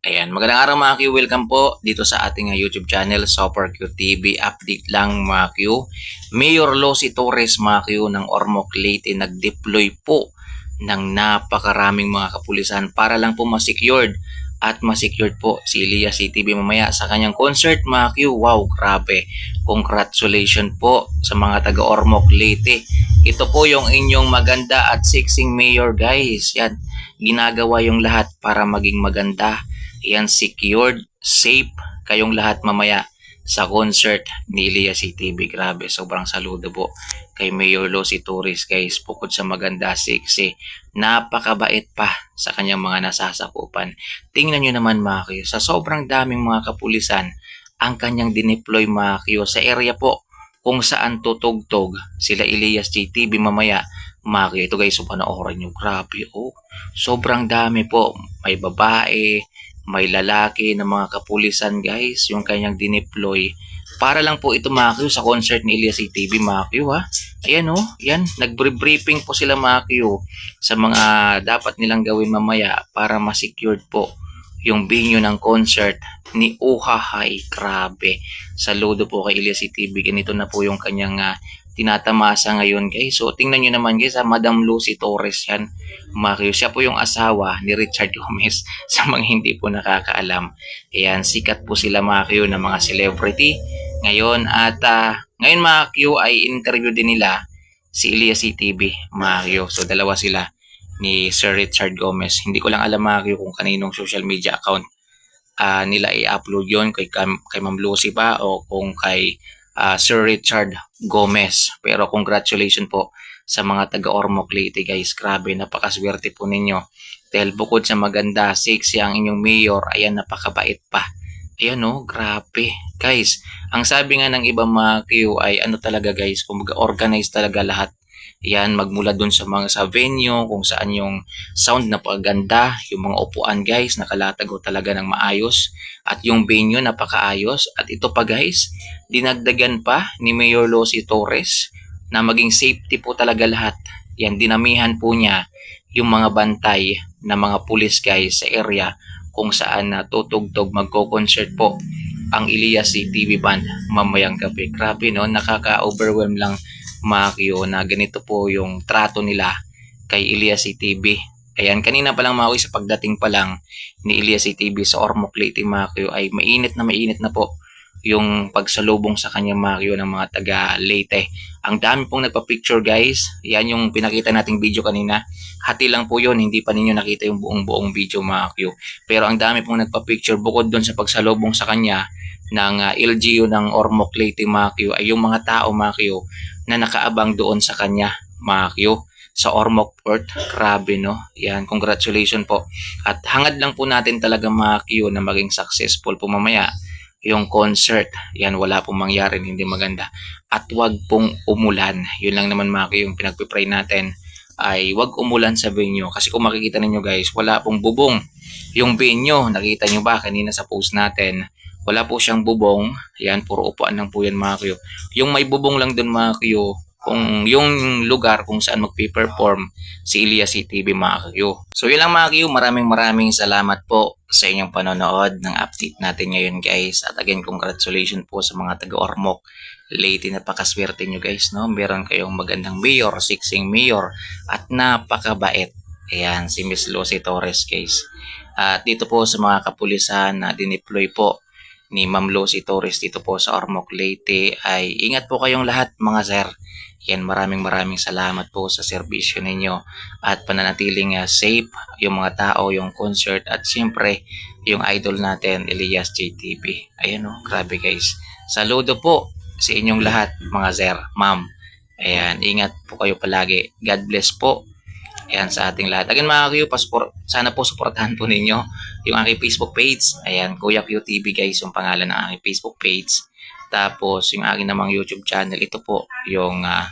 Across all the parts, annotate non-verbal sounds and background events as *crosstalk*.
Ayan, magandang araw mga Q. Welcome po dito sa ating uh, YouTube channel, Super Q TV. Update lang mga Q. Mayor Losi Torres mga Q ng Ormoc Leyte nag-deploy po ng napakaraming mga kapulisan para lang po ma-secured at ma-secured po si Elia CTV mamaya sa kanyang concert mga Q. Wow, grabe. Congratulations po sa mga taga Ormoc Leyte. Ito po yung inyong maganda at sexing mayor guys. Yan, ginagawa yung lahat para maging maganda yan secured, safe kayong lahat mamaya sa concert ni Elia CTV. Grabe, sobrang saludo po kay Mayor Losi Torres guys. Bukod sa maganda, sexy, napakabait pa sa kanyang mga nasasakupan. Tingnan nyo naman mga kayo, sa sobrang daming mga kapulisan, ang kanyang dineploy mga kayo sa area po kung saan tutugtog sila Elias GTV mamaya Maki, ito guys, so panoorin nyo, grabe, oh, sobrang dami po, may babae, may lalaki na mga kapulisan guys yung kanyang dineploy. Para lang po ito mga Q sa concert ni Elias TV mga Q ha? Ayan o oh, yan. Nagbriefing po sila mga Q sa mga dapat nilang gawin mamaya para ma-secured po yung venue ng concert ni Uhahay grabe. Saludo po kay Elias TV ganito na po yung kanyang uh, tinatamasa ngayon guys. So tingnan nyo naman guys, ha, Madam Lucy Torres yan. Mario, siya po yung asawa ni Richard Gomez *laughs* sa mga hindi po nakakaalam. Ayan, sikat po sila Mario ng mga celebrity ngayon. At uh, ngayon Q ay interview din nila si Elias CTV, Mario. So dalawa sila ni Sir Richard Gomez. Hindi ko lang alam Mario kung kaninong social media account uh, nila i-upload yon kay, kay Ma'am Lucy pa o kung kay uh, Sir Richard Gomez. Pero congratulations po sa mga taga Ormoc Leyte guys. Grabe, napakaswerte po ninyo. Dahil bukod sa maganda, sexy ang inyong mayor, ayan napakabait pa. Ayan oh, grabe. Guys, ang sabi nga ng ibang mga Q ay ano talaga guys, kung organize talaga lahat yan, magmula dun sa mga sa venue, kung saan yung sound na paganda, yung mga upuan guys, nakalatago talaga ng maayos. At yung venue napakaayos. At ito pa guys, dinagdagan pa ni Mayor Losi Torres na maging safety po talaga lahat. Yan, dinamihan po niya yung mga bantay na mga pulis guys sa area kung saan na tutugtog magko-concert po ang Elias TV band mamayang gabi. Grabe no, nakaka-overwhelm lang Makio na ganito po yung trato nila kay Elias TV. Ayan, kanina pa lang mga sa pagdating pa lang ni Elias TV sa Ormoc Leyte Makio ay mainit na mainit na po yung pagsalubong sa kanyang Mario ng mga taga Leyte. Ang dami pong nagpa-picture guys. Yan yung pinakita nating video kanina. Hati lang po yun. Hindi pa ninyo nakita yung buong buong video Q. Pero ang dami pong nagpa-picture bukod doon sa pagsalubong sa kanya ng uh, LGU ng Ormoc Leyte Q ay yung mga tao Q na nakaabang doon sa kanya, Makyo, sa Ormoc Port. Grabe, no? Yan, congratulations po. At hangad lang po natin talaga, Makyo, na maging successful po mamaya yung concert. Yan, wala pong mangyari, hindi maganda. At wag pong umulan. Yun lang naman, Makyo, yung pinagpipray natin ay wag umulan sa venue. Kasi kung makikita ninyo guys, wala pong bubong. Yung venue, nakita nyo ba kanina sa post natin, wala po siyang bubong. Yan, puro upuan lang po yan mga kuyo. Yung may bubong lang dun mga kuyo, kung yung lugar kung saan magpe-perform si Elias CTV mga kuyo. So yun lang mga kuyo, maraming maraming salamat po sa inyong panonood ng update natin ngayon guys. At again, congratulations po sa mga taga-Ormoc. Late napakaswerte nyo guys, no? Meron kayong magandang mayor, sixing mayor, at napakabait. Ayan, si Miss Lucy Torres guys. At dito po sa mga kapulisan na dineploy po ni Ma'am Lucy Torres dito po sa Ormoc Leyte ay ingat po kayong lahat mga sir. Yan maraming maraming salamat po sa serbisyo ninyo at pananatiling uh, safe yung mga tao, yung concert at siyempre yung idol natin Elias JTV. Ayan oh, grabe guys. Saludo po sa inyong lahat mga sir, ma'am. Ayan, ingat po kayo palagi. God bless po Ayan sa ating lahat. Again mga Q, sana po suportahan po ninyo yung aking Facebook page. Ayan, Kuya Q TV guys, yung pangalan ng aking Facebook page. Tapos yung aking namang YouTube channel, ito po yung uh,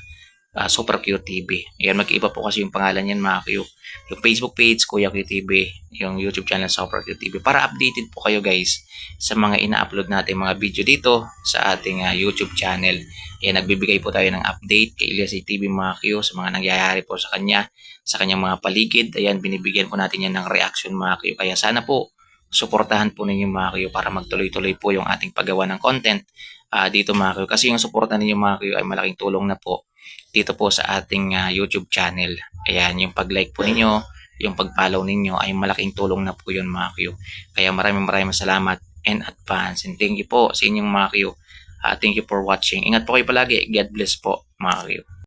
uh, Super Q TV. Ayan, mag-iba po kasi yung pangalan yan mga Q. Yung Facebook page, Kuya Q TV, yung YouTube channel Super Q TV. Para updated po kayo guys sa mga ina-upload natin mga video dito sa ating uh, YouTube channel. Ayan, nagbibigay po tayo ng update kay Elias TV mga Q sa mga nangyayari po sa kanya, sa kanyang mga paligid. Ayan, binibigyan po natin yan ng reaction mga Q. Kaya sana po suportahan po ninyo mga Q para magtuloy-tuloy po yung ating paggawa ng content ah, dito mga Q. Kasi yung suporta ninyo mga Q ay malaking tulong na po dito po sa ating ah, YouTube channel. Ayan, yung pag-like po ninyo, yung pag-follow ninyo ay malaking tulong na po yun mga Q. Kaya maraming maraming salamat in advance. And thank you po sa inyong mga Q. Ah, thank you for watching. Ingat po kayo palagi. God bless po mga Q.